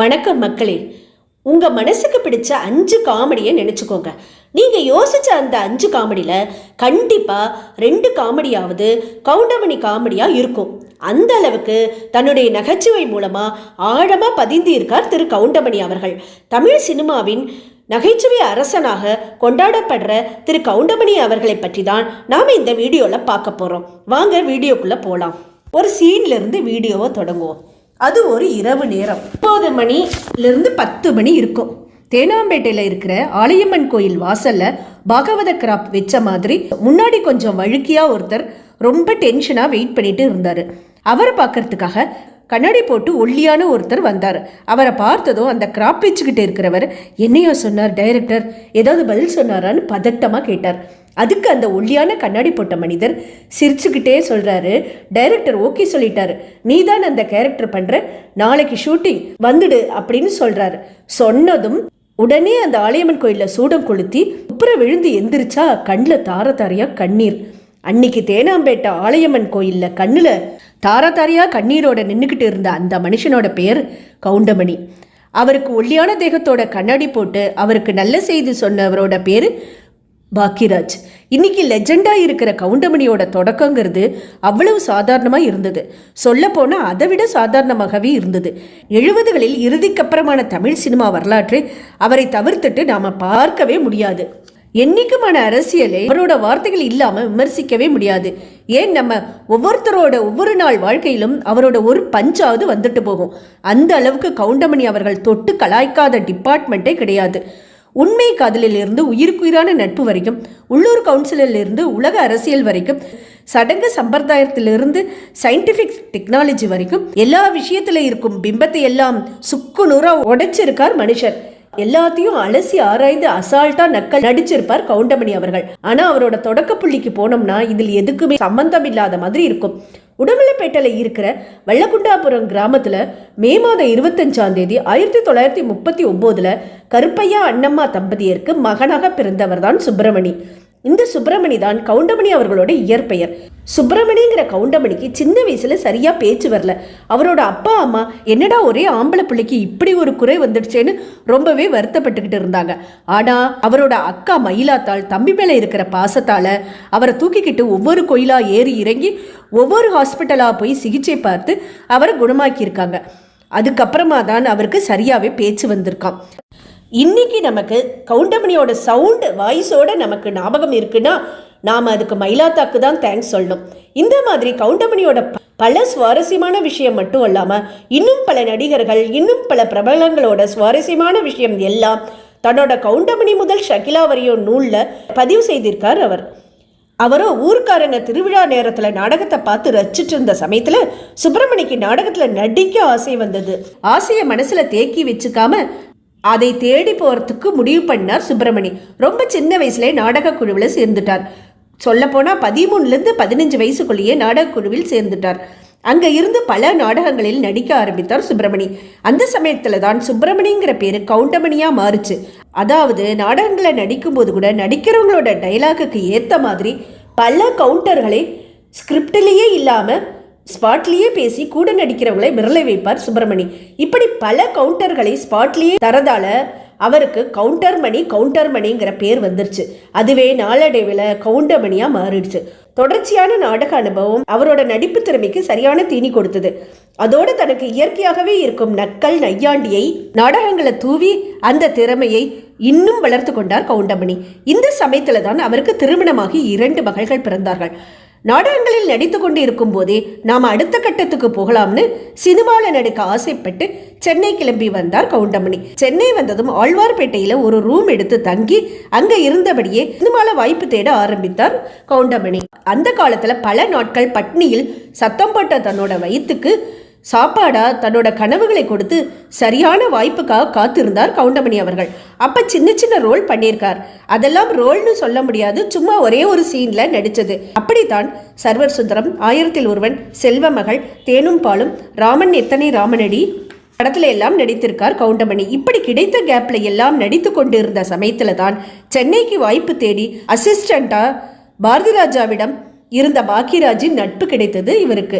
வணக்கம் மக்களே. உங்கள் மனசுக்கு பிடிச்ச அஞ்சு காமெடியை நினச்சிக்கோங்க. நீங்கள் யோசிச்ச அந்த அஞ்சு காமெடியில் கண்டிப்பாக ரெண்டு காமெடியாவது கவுண்டமணி காமெடியாக இருக்கும். அந்த அளவுக்கு தன்னுடைய நகைச்சுவை மூலமாக ஆழமாக பதிந்து இருக்கார் திரு கவுண்டமணி அவர்கள். தமிழ் சினிமாவின் நகைச்சுவை அரசனாக கொண்டாடப்படுற திரு கவுண்டமணி அவர்களை பற்றி தான் நாம் இந்த வீடியோவில் பார்க்க போகிறோம் வாங்க வீடியோக்குள்ளே போகலாம் ஒரு சீன்லேருந்து வீடியோவை தொடங்குவோம். அது ஒரு இரவு நேரம். ஒன்பது மணிலிருந்து பத்து மணி இருக்கும். தேனாம்பேட்டையில் இருக்கிற ஆலயம்மன் கோயில் வாசலில் பாகவத கிராப் வச்ச மாதிரி முன்னாடி கொஞ்சம் வழுக்கியாக ஒருத்தர் ரொம்ப டென்ஷனாக வெயிட் பண்ணிட்டு இருந்தார். அவரை பார்க்கறதுக்காக கண்ணாடி போட்டு ஒல்லியான ஒருத்தர் வந்தார். அவரை பார்த்ததும் அந்த கிராப் வச்சுக்கிட்டு இருக்கிறவர் என்னையோ சொன்னார் டைரக்டர் ஏதாவது பதில் சொன்னாரான்னு பதட்டமாக கேட்டார். அதுக்கு அந்த ஒல்லியான கண்ணாடி போட்ட மனிதர் சிரிச்சுக்கிட்டே சொல்றாரு. டைரக்டர் ஓகே சொல்லிட்டாரு. நீ தான் அந்த கேரக்டர் பண்ற? நாளைக்கு ஷூட்டிங் வந்துடு அப்படின்னு சொல்றாரு. சொன்னதும் உடனே அந்த ஆலயம்மன் கோயிலில் சூடம் கொளுத்தி உப்புற விழுந்து எந்திரிச்சா கண்ணில் தார தாரையாக கண்ணீர். அன்னைக்கு தேனாம்பேட்டை ஆலயம்மன் கோயிலில் கண்ணில் தார கண்ணீரோட நின்றுக்கிட்டு இருந்த அந்த மனுஷனோட பேர் கவுண்டமணி. அவருக்கு ஒல்லியான தேகத்தோட கண்ணாடி போட்டு அவருக்கு நல்ல செய்தி சொன்னவரோட பேர் பாக்கியராஜ். இன்னைக்கு லெஜெண்டா இருக்கிற கவுண்டமணியோட தொடக்கங்கிறது அவ்வளவு சாதாரணமாக இருந்தது. சொல்லப்போனால் அதை விட சாதாரணமாகவே இருந்தது. எழுபதுகளில் இறுதிக்கப்புறமான தமிழ் சினிமா வரலாற்றை அவரை தவிர்த்துட்டு நாம பார்க்கவே முடியாது. என்னைக்குமான அரசியலை அவரோட வார்த்தைகள் இல்லாமல் விமர்சிக்கவே முடியாது. ஏன் நம்ம ஒவ்வொருத்தரோட ஒவ்வொரு நாள் வாழ்க்கையிலும் அவரோட ஒரு பஞ்சாவது வந்துட்டு போகும். அந்த அளவுக்கு கவுண்டமணி அவர்கள் தொட்டு கலாய்க்காத டிபார்ட்மெண்ட்டே கிடையாது. உண்மை காதலிலிருந்து உயிருக்குயிரான நட்பு வரைக்கும் உள்ளூர் கவுன்சிலிலிருந்து உலக அரசியல் வரைக்கும் சடங்கு சம்பிரதாயத்திலிருந்து சயின்டிஃபிக் டெக்னாலஜி வரைக்கும் எல்லா விஷயத்துல இருக்கும் பிம்பத்தை எல்லாம் சுக்கு நூறாக உடைச்சிருக்கார் மனுஷர். எல்லாத்தையும் அலசி ஆராய்ந்து அசால்ட்டா நக்கல் நடிச்சிருப்பார் கவுண்டமணி அவர்கள். ஆனா அவரோட தொடக்க புள்ளிக்கு போனோம்னா இதில் எதுக்குமே சம்பந்தம் இல்லாத மாதிரி இருக்கும். உடமலைப்பேட்டையில் இருக்கிற வெள்ளக்குண்டாபுரம் கிராமத்துல மே மாதம் இருபத்தஞ்சாம் தேதி ஆயிரத்தி தொள்ளாயிரத்தி முப்பத்தி ஒம்போதில் கருப்பையா அண்ணம்மா தம்பதியருக்கு மகனாக பிறந்தவர் தான் சுப்பிரமணி. இந்த சுப்பிரமணி தான் கவுண்டமணி அவர்களோட இயற்பெயர். சுப்பிரமணிங்கிற கவுண்டமணிக்கு சின்ன வயசுல சரியா பேச்சு வரல. அவரோட அப்பா அம்மா என்னடா ஒரே ஆம்பளை பிள்ளைக்கு இப்படி ஒரு குறை வந்துடுச்சேன்னு ரொம்பவே வருத்தப்பட்டுக்கிட்டு இருந்தாங்க. ஆனா அவரோட அக்கா மயிலாத்தாள் தம்பி மேல இருக்கிற பாசத்தால அவரை தூக்கிக்கிட்டு ஒவ்வொரு கோயிலா ஏறி இறங்கி ஒவ்வொரு ஹாஸ்பிட்டலா போய் சிகிச்சை பார்த்து அவரை குணமாக்கியிருக்காங்க. அதுக்கப்புறமா தான் அவருக்கு சரியாவே பேச்சு வந்திருக்கான் இன்னைக்கு நமக்கு கவுண்டமணியோட சவுண்ட் வாய்ஸோட நமக்கு ஞாபகம் இருக்குன்னா நாம் அதுக்கு மயிலாத்தாக்கு தான் தேங்க்ஸ் சொல்லணும். இந்த மாதிரி கவுண்டமணியோட பல சுவாரஸ்யமான விஷயம் மட்டும் இல்லாமல் இன்னும் பல நடிகர்கள் இன்னும் பல பிரபலங்களோட சுவாரஸ்யமான விஷயம் எல்லாம் தன்னோட கவுண்டமணி முதல் ஷகிலா வரையும் நூலில் பதிவு செய்திருக்கார் அவர். அவரோ ஊர்க்காரங்க திருவிழா நேரத்தில் நாடகத்தை பார்த்து ரசிச்சிட்டு இருந்த சமயத்தில் சுப்பிரமணிக்கு நாடகத்தில் நடிக்க ஆசை வந்தது. ஆசையை மனசில் தேக்கி வச்சுக்காம அதை தேடி போகிறதுக்கு முடிவு பண்ணார் சுப்பிரமணி. ரொம்ப சின்ன வயசுலேயே நாடக குழுவில் சேர்ந்துட்டார். சொல்லப்போனால் பதிமூணுலேருந்து பதினஞ்சு வயசுக்குள்ளேயே நாடக குழுவில் சேர்ந்துட்டார். அங்கே இருந்து பல நாடகங்களில் நடிக்க ஆரம்பித்தார் சுப்பிரமணி. அந்த சமயத்தில் தான் சுப்பிரமணிங்கிற பேர் கவுண்டமணியாக மாறுச்சு. அதாவது நாடகங்களை நடிக்கும்போது கூட நடிக்கிறவங்களோட டைலாக்குக்கு ஏற்ற மாதிரி பல கவுண்டர்களை ஸ்கிரிப்டிலேயே இல்லாமல் ஸ்பாட்லேயே பேசி கூட நடிக்கிறவங்களை மிரளை வைப்பார் சுப்பிரமணி. இப்படி பல கவுண்டர்களை ஸ்பாட்லேயே தரதால அவருக்கு கவுண்டர் மணி கவுண்டர் மணிங்கிற பேர் வந்துருச்சு. அதுவே நாளடைவில் கவுண்டமணியாக மாறிடுச்சு. தொடர்ச்சியான நாடக அனுபவம் அவரோட நடிப்பு திறமைக்கு சரியான தீனி கொடுத்தது. அதோடு தனக்கு இயற்கையாகவே இருக்கும் நக்கல் நையாண்டியை நாடகங்களை தூவி அந்த திறமையை இன்னும் வளர்த்து கொண்டார் கவுண்டமணி. இந்த சமயத்தில் தான் அவருக்கு திருமணமாகி இரண்டு மகள்கள் பிறந்தார்கள். நாடகங்களில் நடித்து கொண்டு இருக்கும் போதே நாம் அடுத்த கட்டத்துக்கு போகலாம்னு சினிமாவில் நடிக்க ஆசைப்பட்டு சென்னை கிளம்பி வந்தார் கவுண்டமணி. சென்னை வந்ததும் ஆழ்வார்பேட்டையில் ஒரு ரூம் எடுத்து தங்கி அங்கே இருந்தபடியே சினிமாவில் வாய்ப்பு தேட ஆரம்பித்தார் கவுண்டமணி. அந்த காலத்துல பல நாட்கள் பட்னியில் சத்தம் போட்ட தன்னோட வயிற்றுக்கு சாப்பாடா தன்னோட கனவுகளை கொடுத்து சரியான வாய்ப்புக்காக காத்திருந்தார் கவுண்டமணி அவர்கள். அப்போ சின்ன சின்ன ரோல் பண்ணியிருக்கார். அதெல்லாம் ரோல்னு சொல்ல முடியாது. சும்மா ஒரே ஒரு சீனில் நடித்தது அப்படித்தான் சர்வர் சுந்தரம் ஆயிரத்தில் ஒருவன் செல்வ மகள் தேனும் பாலும் ராமன் எத்தனை ராமனடி படத்துல எல்லாம் நடித்திருக்கார் கவுண்டமணி. இப்படி கிடைத்த கேப்ல எல்லாம் நடித்து கொண்டிருந்த சமயத்தில் தான் சென்னைக்கு வாய்ப்பு தேடி அசிஸ்டண்டா பாரதிராஜாவிடம் இருந்த பாக்கியராஜின் நட்பு கிடைத்தது இவருக்கு.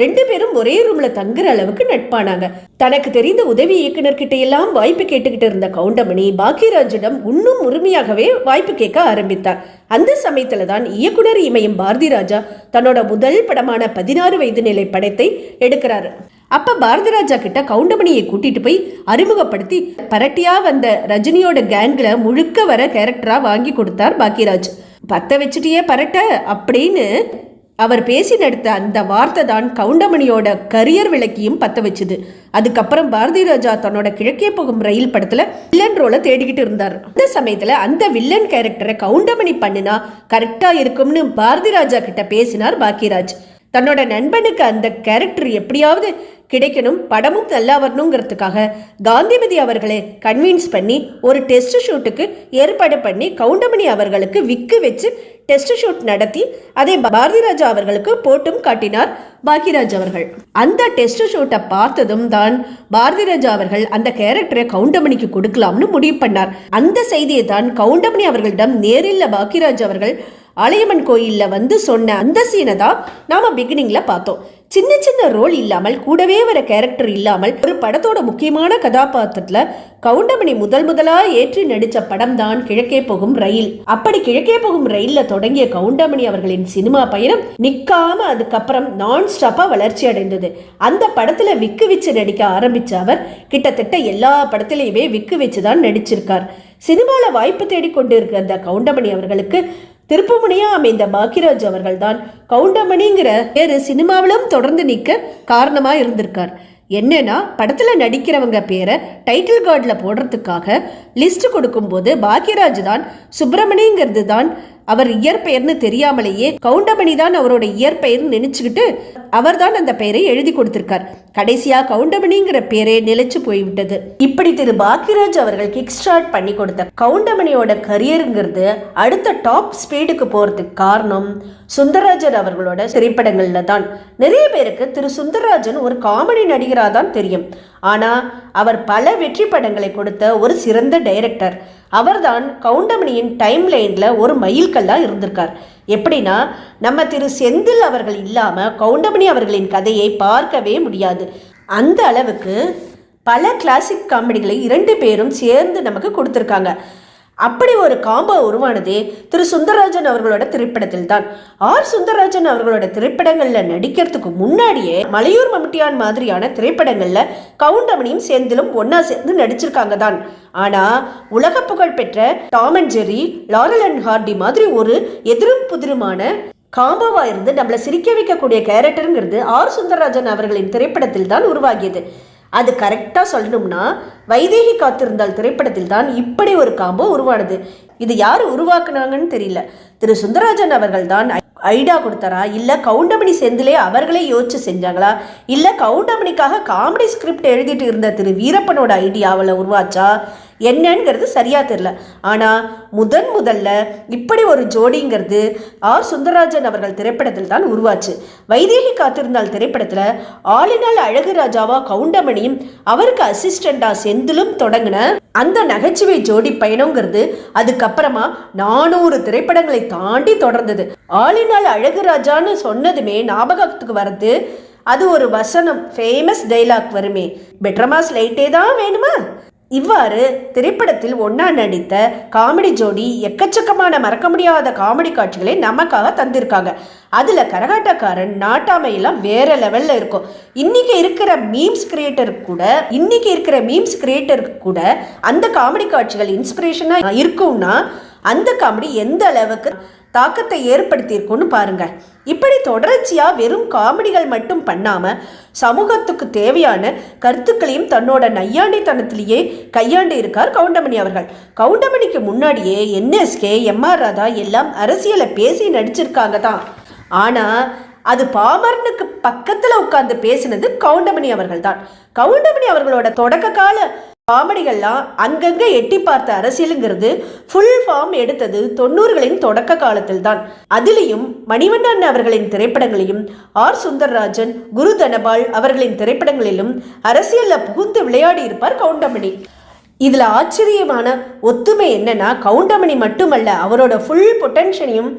ரெண்டு பேரும் ஒரே ரூம்ல தங்குற அளவுக்கு நட்பானாங்க. தனக்கு தெரிந்த உதவி இயக்குனர்கிட்ட எல்லாம் வாய்ப்பு கேட்டுக்கிட்டு இருந்த கவுண்டமணி பாக்கியராஜிடம் இன்னும் முழுமையாகவே வாய்ப்பு கேட்க ஆரம்பித்தார். அந்த சமயத்துல தான் இயக்குனர் இமயம் பாரதி ராஜா தன்னோட முதல் படமான பதினாறு வயது நிலை படத்தை எடுக்கிறாரு. அப்ப பாரதி ராஜா கிட்ட கவுண்டமணியை கூட்டிட்டு போய் அறிமுகப்படுத்தி பரட்டியா வந்த ரஜினியோட கேங்ல முழுக்க வர கேரக்டரா வாங்கி கொடுத்தார் பாக்கியராஜ். பத்த வச்சுட்டியே பரட்ட அப்படின்னு அவர் பேசி நடத்த அந்த வார்த்தை தான் கவுண்டமணியோட கரியர் விளக்கியும் பத்த வச்சுது. அதுக்கப்புறம் பாரதி ராஜா தன்னோட கிழக்கே போகும் ரயில் படத்துல வில்லன் ரோலை தேடிக்கிட்டு இருந்தார். அந்த சமயத்துல அந்த வில்லன் கேரக்டரை கவுண்டமணி பண்ணினா கரெக்டா இருக்கும்னு பாரதி ராஜா கிட்ட பேசினார் பாக்கியராஜ். தன்னோட நண்பனுக்கு அந்த கேரக்டர் எப்படியாவது கிடைக்கணும் படமும் நல்லா வரணுங்கிறதுக்காக காந்திமதி அவர்களை கன்வின்ஸ் பண்ணி ஒரு டெஸ்ட் ஷூட்டுக்கு ஏற்பாடு பண்ணி கவுண்டமணி அவர்களுக்கு விக்கு வச்சு டெஸ்ட் ஷூட் நடத்தி அதை பாரதி ராஜா அவர்களுக்கு போட்டும் காட்டினார் பாக்கியராஜ் அவர்கள். அந்த டெஸ்ட் ஷூட்டை பார்த்ததும் தான் பாரதி ராஜா அவர்கள் அந்த கேரக்டரை கவுண்டமணிக்கு கொடுக்கலாம்னு முடிவு பண்ணார். அந்த செய்தியை தான் கவுண்டமணி அவர்களிடம் நேரில் பாக்கியராஜ் அவர்கள் ஆலயம்மன் கோயிலில் வந்து சொன்ன அந்த சீனை தான் நாம பிகினிங்ல பார்த்தோம். சின்ன சின்ன ரோல் இல்லாமல் கூடவே வர கேரக்டர் இல்லாமல் ஒரு படத்தோட முக்கியமான கதாபாத்திரத்துல கவுண்டமணி முதல் முதலா ஏற்றி நடிச்ச படம் தான் கிழக்கே போகும் ரயில். அப்படி கிழக்கே போகும் ரயில்ல தொடங்கிய கவுண்டமணி அவர்களின் சினிமா பயணம் நிக்காம அதுக்கப்புறம் நான் ஸ்டாப்பா வளர்ச்சி அடைந்தது. அந்த படத்துல விக்கு வச்சு நடிக்க ஆரம்பிச்ச அவர் கிட்டத்தட்ட எல்லா படத்திலையுமே விக்கு வச்சு தான் நடிச்சிருக்கார். சினிமாவில் வாய்ப்பு தேடிக்கொண்டு கொண்டிருக்கிற அந்த கவுண்டமணி அவர்களுக்கு திருப்புமணியா அமைந்த பாக்கியராஜ் அவர்கள் தான் கவுண்டமணிங்கிற பேரு சினிமாவிலும் தொடர்ந்து நிற்க காரணமாக இருந்திருக்கார். என்னன்னா படத்தில் நடிக்கிறவங்க பேரை டைட்டில் கார்டில் போடுறதுக்காக லிஸ்ட் கொடுக்கும்போது பாக்கியராஜ் தான் சுப்பிரமணிங்கிறது தான் அவர் இயற்பெயர்னு தெரியாமலேயே கவுண்டமணி தான் அவரோட இயற்பெயர்னு நினைச்சுக்கிட்டு அவர் தான் அந்த பெயரை எழுதி கொடுத்திருக்கார். கடைசியா கவுண்டமணிங்கிற பேரே நிலைச்சு போய்விட்டது. இப்படி திரு பாக்கியராஜ் அவர்கள் கிக் ஸ்டார்ட் பண்ணி கொடுத்த கவுண்டமணியோட கரியருங்கிறது அடுத்த டாப் ஸ்பீடுக்கு போறதுக்கு காரணம் சுந்தரராஜன் அவர்களோட திரைப்படங்கள்ல தான். நிறைய பேருக்கு திரு சுந்தரராஜன் ஒரு காமெடி நடிகராக தான் தெரியும். ஆனால் அவர் பல வெற்றி படங்களை கொடுத்த ஒரு சிறந்த டைரக்டர். அவர்தான் கவுண்டமணியின் டைம் லைனில் ஒரு மயில்கல்லாக இருந்திருக்கார். எப்படின்னா நம்ம திரு செந்தில் அவர்கள் இல்லாமல் கவுண்டமணி அவர்களின் கதையை பார்க்கவே முடியாது. அந்த அளவுக்கு பல கிளாசிக் காமெடிகளை இரண்டு பேரும் சேர்ந்து நமக்கு கொடுத்துருக்காங்க. அப்படி ஒரு காம்போ உருவானதே திரு சுந்தரராஜன் அவர்களோட திரைப்படத்தில் தான் ஆர் சுந்தரராஜன் அவர்களோட திரைப்படங்கள்ல நடிக்கிறதுக்கு முன்னாடியே மலையூர் மம்டியான் மாதிரியான திரைப்படங்கள்ல கவுண்டமணியும் சேர்ந்திலும் ஒன்னா சேர்ந்து நடிச்சிருக்காங்க தான் ஆனா உலக புகழ் பெற்ற Tom and Jerry Laurel and Hardy மாதிரி ஒரு எதிரும் புதிருமான காம்போவா இருந்து நம்மளை சிரிக்க வைக்கக்கூடிய கேரக்டருங்கிறது ஆர் சுந்தரராஜன் அவர்களின் திரைப்படத்தில் தான் உருவாகியது. அது கரெக்டாக சொல்லணும்னா வைதேகி காத்திருந்தால் திரைப்படத்தில் தான் இப்படி ஒரு காம்போ உருவானது. இது யார் உருவாக்குனாங்கன்னு தெரியல. திரு சுந்தரராஜன் அவர்கள் தான் ஐடியா கொடுத்தாரா? இல்லை கவுண்டமணி செந்திலே அவர்களே யோசிச்சு செஞ்சாங்களா? இல்லை கவுண்டமணிக்காக காமெடி ஸ்கிரிப்ட் எழுதிட்டு இருந்த திரு வீரப்பனோட ஐடியாவில் உருவாச்சா? என்னங்கிறது சரியாக தெரில ஆனால் முதன் முதல்ல இப்படி ஒரு ஜோடிங்கிறது ஆர். சுந்தரராஜன் அவர்கள் திரைப்படத்தில் தான் உருவாச்சு. வைதேகி காத்திருந்தால் திரைப்படத்தில் ஆளினால் அழகு ராஜாவா கவுண்டமணியும் அவருக்கு அசிஸ்டண்டா செந்திலும் தொடங்கின அந்த நகைச்சுவை ஜோடி பயணங்கிறது அதுக்கப்புறமா நானூறு திரைப்படங்களை தாண்டி தொடர்ந்தது. ஆளினால் அழகு ராஜான்னு சொன்னதுமே ஞாபகத்துக்கு வர்றது அது ஒரு வசனம் ஃபேமஸ் டைலாக் வருமே. பெட்ரமாஸ் லைட்டே தான் வேணுமா? இவ்வாறு திரைப்படத்தில் ஒன்னா நடித்த காமெடி ஜோடி எக்கச்சக்கமான மறக்க முடியாத காமெடி காட்சிகளை நமக்காக தந்திருக்காங்க. அதில் கரகாட்டக்காரன் நாட்டாமையெல்லாம் வேற லெவலில் இருக்கும். இன்னைக்கு இருக்கிற மீம்ஸ் கிரியேட்டர் கூட இன்னைக்கு இருக்கிற மீம்ஸ் கிரியேட்டருக்கு கூட அந்த காமெடி காட்சிகள் இன்ஸ்பிரேஷனாக இருக்கும்னா அந்த காமெடி எந்த அளவுக்கு தாக்கத்தை ஏற்படுத்தியிருக்கும்னு பாருங்க. இப்படி தொடர்ச்சியாக வெறும் காமெடிகள் மட்டும் பண்ணாமல் சமூகத்துக்கு தேவையான கருத்துக்களையும் தன்னோட நையாண்டித்தனத்திலேயே கையாண்டு இருக்கார் கவுண்டமணி அவர்கள். கவுண்டமணிக்கு முன்னாடியே என்எஸ்கே எம்ஆர் ராதா எல்லாம் அரசியலை பேசி நடிச்சிருக்காங்க தான். ஆனால் அது பாமரனுக்கு பக்கத்தில் உட்கார்ந்து பேசினது கவுண்டமணி அவர்கள் தான். கவுண்டமணி அவர்களோட தொடக்க கால காமெடிகள்லாம் அங்கங்கே எட்டி பார்த்த அரசியலுங்கிறது ஃபுல் ஃபார்ம் எடுத்தது தொண்ணூறுகளின் தொடக்க காலத்தில் தான் அதிலையும் மணிவண்ணன் அவர்களின் திரைப்படங்களையும் ஆர் சுந்தர்ராஜன் குரு தனபால் அவர்களின் திரைப்படங்களிலும் அரசியலில் புகுந்து விளையாடி இருப்பார் கவுண்டமணி. இதில் ஆச்சரியமான ஒத்துமை என்னன்னா கவுண்டமணி மட்டுமல்ல அவரோட ஃபுல் பொட்டன்ஷனையும்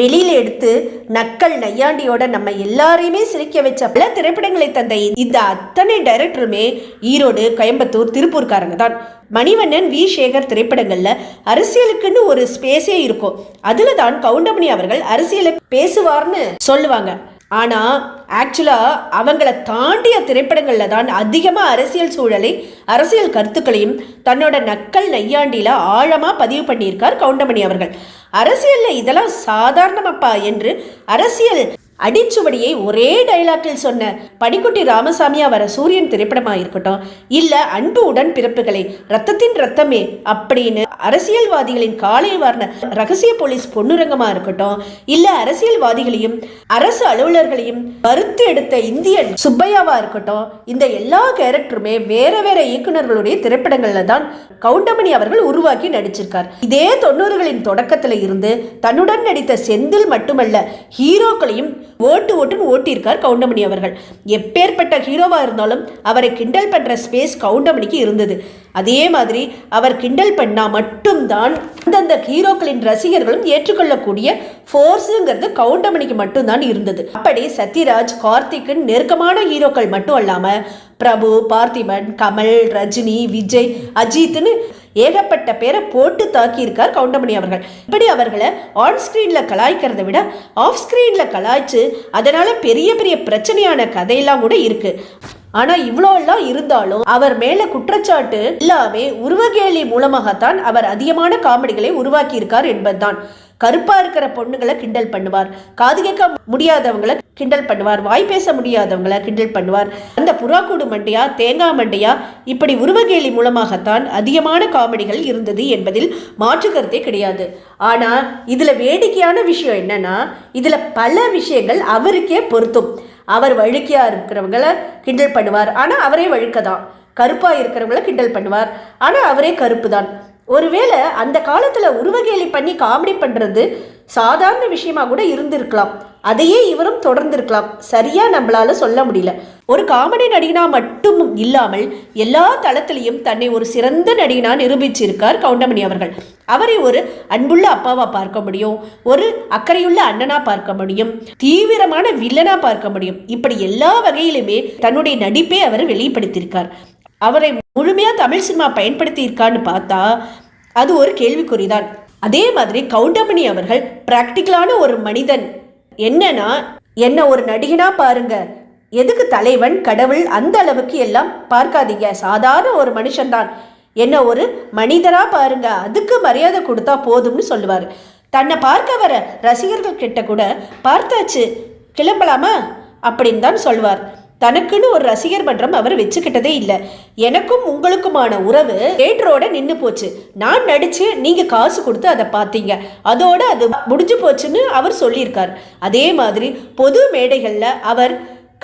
வெளியில எடுத்து நக்கல் நையாண்டியோட நம்ம எல்லாரையுமே சிரிக்க வச்ச பல திரைப்படங்களை தந்த இந்த அத்தனை டைரக்டருமே ஈரோடு கோயம்புத்தூர் திருப்பூர்காரங்க தான். மணிவண்ணன் வி. சேகர் திரைப்படங்களில் அரசியலுக்குன்னு ஒரு ஸ்பேஸே இருக்கும். அதில் தான் கவுண்டமணி அவர்கள் அரசியலை பேசுவார்னு சொல்லுவாங்க. ஆனால் ஆக்சுவலாக அவங்கள தாண்டிய திரைப்படங்களில் தான் அதிகமாக அரசியல் சூழலை அரசியல் கருத்துக்களையும் தன்னோட நக்கல் நையாண்டியில் ஆழமாக பதிவு பண்ணியிருக்கார் கவுண்டமணி அவர்கள். அரசியலில் இதெல்லாம் சாதாரணமப்பா என்று அரசியல் அடிச்சுவடியை ஒரே டைலாக்கில் சொன்ன பனிக்குட்டி ராமசாமியா வர சூரியன் திரைப்படமாக இருக்கட்டும் இல்லை அன்பு உடன் பிறப்புகளை ரத்தத்தின் ரத்தமே அப்படின்னு அரசியல்வாதிகளின் காலை வார்ன ரகசிய போலீஸ் பொன்னுரங்கமாக இருக்கட்டும் இல்லை அரசியல்வாதிகளையும் அரசு அலுவலர்களையும் வறுத்து எடுத்த இந்தியன் சுப்பையாவா இருக்கட்டும் இந்த எல்லா கேரக்டருமே வேற வேற இயக்குனர்களுடைய திரைப்படங்கள்ல தான் கவுண்டமணி அவர்கள் உருவாக்கி நடிச்சிருக்கார். இதே தொண்ணூறுகளின் தொடக்கத்தில் இருந்து தன்னுடன் நடித்த செந்தில் மட்டுமல்ல ஹீரோக்களையும் ஓட்டு ஓட்டுன்னு ஓட்டியிருக்கார் கவுண்டமணி அவர்கள். எப்பேற்பட்ட ஹீரோவாக இருந்தாலும் அவரை கிண்டல் பண்ணுற ஸ்பேஸ் கவுண்டமணிக்கு இருந்தது. அதே மாதிரி அவர் கிண்டல் பண்ணால் மட்டும்தான் அந்தந்த ஹீரோக்களின் ரசிகர்களும் ஏற்றுக்கொள்ளக்கூடிய ஃபோர்ஸுங்கிறது கவுண்டமணிக்கு மட்டும்தான் இருந்தது. அப்படி சத்யராஜ் கார்த்திக்கின் நெருக்கமான ஹீரோக்கள் மட்டும் அல்லாமல் பிரபு பார்த்திபன் கமல் ரஜினி விஜய் அஜித்னு ஏகப்பட்ட பேரை போட்டு தாக்கியிருக்கார் கவுண்டமணி அவர்கள். இப்படி அவர்களை ஆன் ஸ்க்ரீனில் கலாய்க்கிறத விட ஆஃப் ஸ்க்ரீனில் கலாய்ச்சு அதனால பெரிய பெரிய பிரச்சனையான கதையெல்லாம் கூட இருக்கு. ஆனா இவ்வளோ எல்லாம் இருந்தாலும் அவர் மேலே குற்றச்சாட்டு எல்லாமே உருவகேலி மூலமாகத்தான் அவர் அதிகமான காமெடிகளை உருவாக்கியிருக்கார் என்பதுதான். கருப்பா இருக்கிற பொண்ணுங்களை கிண்டல் பண்ணுவார். காது கேட்க முடியாதவங்களை கிண்டல் பண்ணுவார். வாய் பேச முடியாதவங்களை கிண்டல் பண்ணுவார். அந்த புறாக்கூடு மண்டையா தேங்காய் மண்டையா இப்படி உருவகேலி மூலமாகத்தான் அதிகமான காமெடிகள் இருந்தது என்பதில் மாற்று கருத்தே கிடையாது. ஆனா இதுல வேடிக்கையான விஷயம் என்னன்னா இதுல பல விஷயங்கள் அவருக்கே பொருத்தும் அவர் வழுக்கியாக இருக்கிறவங்கள கிண்டல் பண்ணுவார். ஆனா அவரே வழுக்க தான் கருப்பா இருக்கிறவங்கள கிண்டல் பண்ணுவார். ஆனா அவரே கருப்பு தான் ஒருவேளை அந்த காலத்தில் உருவகேலி பண்ணி காமெடி பண்ணுறது சாதாரண விஷயமா கூட இருந்திருக்கலாம். அதையே இவரும் தொடர்ந்திருக்கலாம். சரியா நம்மளால சொல்ல முடியல. ஒரு காமெடி நடிகனா மட்டும் இல்லாமல் எல்லா தளத்திலையும் தன்னை ஒரு சிறந்த நடிகனா நிரூபிச்சிருக்கார் கவுண்டமணி அவர்கள். அவரை ஒரு அன்புள்ள அப்பாவா பார்க்க முடியும். ஒரு அக்கறையுள்ள அண்ணனா பார்க்க முடியும். தீவிரமான வில்லனா பார்க்க முடியும். இப்படி எல்லா வகையிலுமே தன்னுடைய நடிப்பை அவர் வெளிப்படுத்தியிருக்கார். அவரை முழுமையாக தமிழ் சினிமா பயன்படுத்தி இருக்கான்னு பார்த்தா அது ஒரு கேள்விக்குறிதான். அதே மாதிரி கவுண்டமணி அவர்கள் ப்ராக்டிக்கலான ஒரு மனிதன். என்னன்னா என்ன ஒரு நடிகனா பாருங்க. எதுக்கு தலைவன் கடவுள் அந்த அளவுக்கு எல்லாம் பார்க்காதீங்க. சாதாரண ஒரு மனுஷன்தான். என்ன ஒரு மனிதரா பாருங்க. அதுக்கு மரியாதை கொடுத்தா போதும்னு சொல்லுவார். தன்னை பார்க்க வர ரசிகர்கள் கிட்ட கூட பார்த்தாச்சு கிளம்பலாமா? அப்படின்னு தான் சொல்வார். தனக்குன்னு ஒரு ரசிகர் மன்றம் அவர் வச்சுக்கிட்டதே இல்லை. எனக்கும் உங்களுக்குமான உறவு தேட்டரோட நின்று போச்சு. நான் நடிச்சு நீங்க காசு கொடுத்து அதை பார்த்தீங்க அதோட அது முடிஞ்சு போச்சுன்னு அவர் சொல்லியிருக்கார். அதே மாதிரி பொது மேடைகளில் அவர்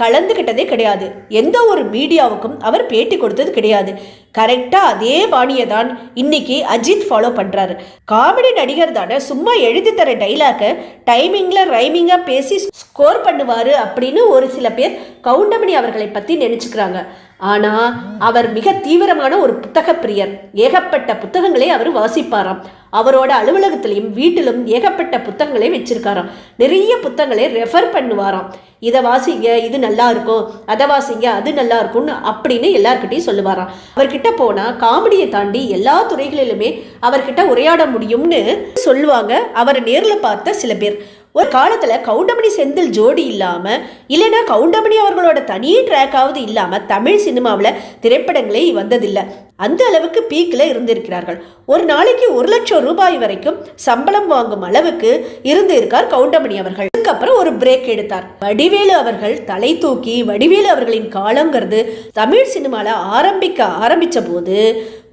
கலந்துக்கிட்டதே கிடையாது. எந்த ஒரு மீடியாவுக்கும் அவர் பேட்டி கொடுத்தது கிடையாது. கரெக்டாக அதே பாணியை தான் இன்னைக்கு அஜித் ஃபாலோ பண்ணுறாரு காமெடி நடிகர் தானே சும்மா எழுதி தர டைலாக்கை டைமிங்கில் ரைமிங்காக பேசி ஸ்கோர் பண்ணுவார் அப்படின்னு ஒரு சில பேர் கவுண்டமணி அவர்களை பற்றி நினச்சிக்கிறாங்க. ஆனால் அவர் மிக தீவிரமான ஒரு புத்தக பிரியர் ஏகப்பட்ட புத்தகங்களை அவர் வாசிப்பாராம். அவரோட அலுவலகத்திலையும் வீட்டிலும் ஏகப்பட்ட புத்தகங்களை வச்சிருக்காராம். நிறைய புத்தகங்களை ரெஃபர் பண்ணுவாராம். இதை வாசிங்க இது நல்லா இருக்கும். அதை வாசிங்க அது நல்லா இருக்கும்னு அப்படின்னு எல்லார்கிட்டையும் சொல்லுவாராம். அவர்கிட்ட போனால் காமெடியை தாண்டி எல்லா துறைகளிலுமே அவர்கிட்ட உரையாட முடியும்னு சொல்லுவாங்க. அவரை நேரில் பார்த்த சில பேர். ஒரு காலத்தில் கவுண்டமணி செந்தில் ஜோடி இல்லாமல் இல்லைன்னா கவுண்டமணி அவர்களோட தனி ட்ராக்காவது இல்லாமல் தமிழ் சினிமாவில் திரைப்படங்களே வந்ததில்லை. அந்த அளவுக்கு பீக்கில் இருந்திருக்கிறார்கள். ஒரு நாளைக்கு ஒரு லட்சம் ரூபாய் வரைக்கும் சம்பளம் வாங்கும் அளவுக்கு இருந்து இருக்கார் கவுண்டமணி அவர்கள். அதுக்கப்புறம் ஒரு பிரேக் எடுத்தார். வடிவேலு அவர்கள் தலை தூக்கி வடிவேலு அவர்களின் காலங்கிறது தமிழ் சினிமாவில் ஆரம்பிக்க ஆரம்பித்த போது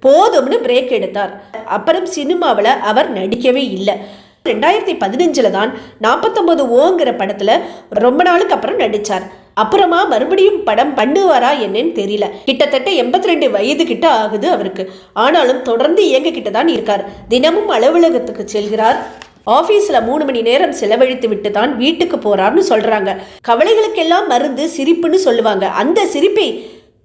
போதும்னு பிரேக் எடுத்தார். அப்புறம் சினிமாவில் அவர் நடிக்கவே இல்லை. ரெண்டாயிரத்தி பதினஞ்சில் தான் நாற்பத்தொம்பது ஓங்கிற படத்தில் ரொம்ப நாளுக்கு அப்புறம் நடித்தார் அப்புறமா மறுபடியும் படம் பண்ணுவாரா என்னன்னு தெரியல. கிட்டத்தட்ட எண்பத்தி ரெண்டு வயது கிட்ட ஆகுது அவருக்கு. ஆனாலும் தொடர்ந்து இயங்கிக்கிட்டு தான் இருக்கார். தினமும் அலுவலகத்துக்கு செல்கிறார். ஆஃபீஸில் மூணு மணி நேரம் செலவழித்து விட்டு தான் வீட்டுக்கு போகிறார்னு சொல்கிறாங்க கவலைகளுக்கெல்லாம் மருந்து சிரிப்புன்னு சொல்லுவாங்க. அந்த சிரிப்பை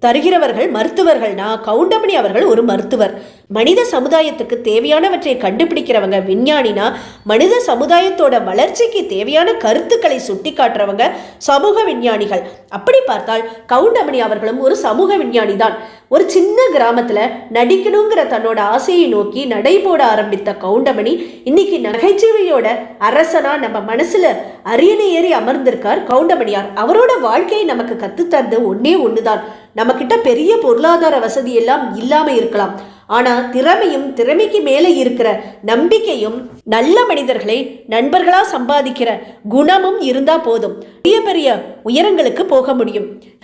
தருகிறவர்கள் மருத்துவர்கள்னா கவுண்டமணி அவர்கள் ஒரு மருத்துவர். மனித சமுதாயத்துக்கு தேவையானவற்றை கண்டுபிடிக்கிறவங்க விஞ்ஞானினா மனித சமுதாயத்தோட வளர்ச்சிக்கு தேவையான கருத்துக்களை சுட்டி காட்டுறவங்க சமூக விஞ்ஞானிகள். அப்படி பார்த்தால் கவுண்டமணி அவர்களும் ஒரு சமூக விஞ்ஞானி தான் ஒரு சின்ன கிராமத்துல நடிக்கணுங்கிற தன்னோட ஆசையை நோக்கி நடை போட ஆரம்பித்த கவுண்டமணி இன்னைக்கு நகைச்சுவையோட அரசனா நம்ம மனசுல அரியணை ஏறி அமர்ந்திருக்கார் கவுண்டமணியார். அவரோட வாழ்க்கையை நமக்கு கத்துத்தந்து ஒன்னே ஒண்ணுதான். நம்ம கிட்ட பெரிய பொருளாதார வசதி எல்லாம் இல்லாம இருக்கலாம். ஆனா திறமையும் திறமைக்கு மேலே இருக்கிற நம்பிக்கையும் நல்ல மனிதர்களை நண்பர்களா சம்பாதிக்கிற குணமும் இருந்தா போதும். பெரிய பெரிய உயரங்களுக்கு போக முடியும்.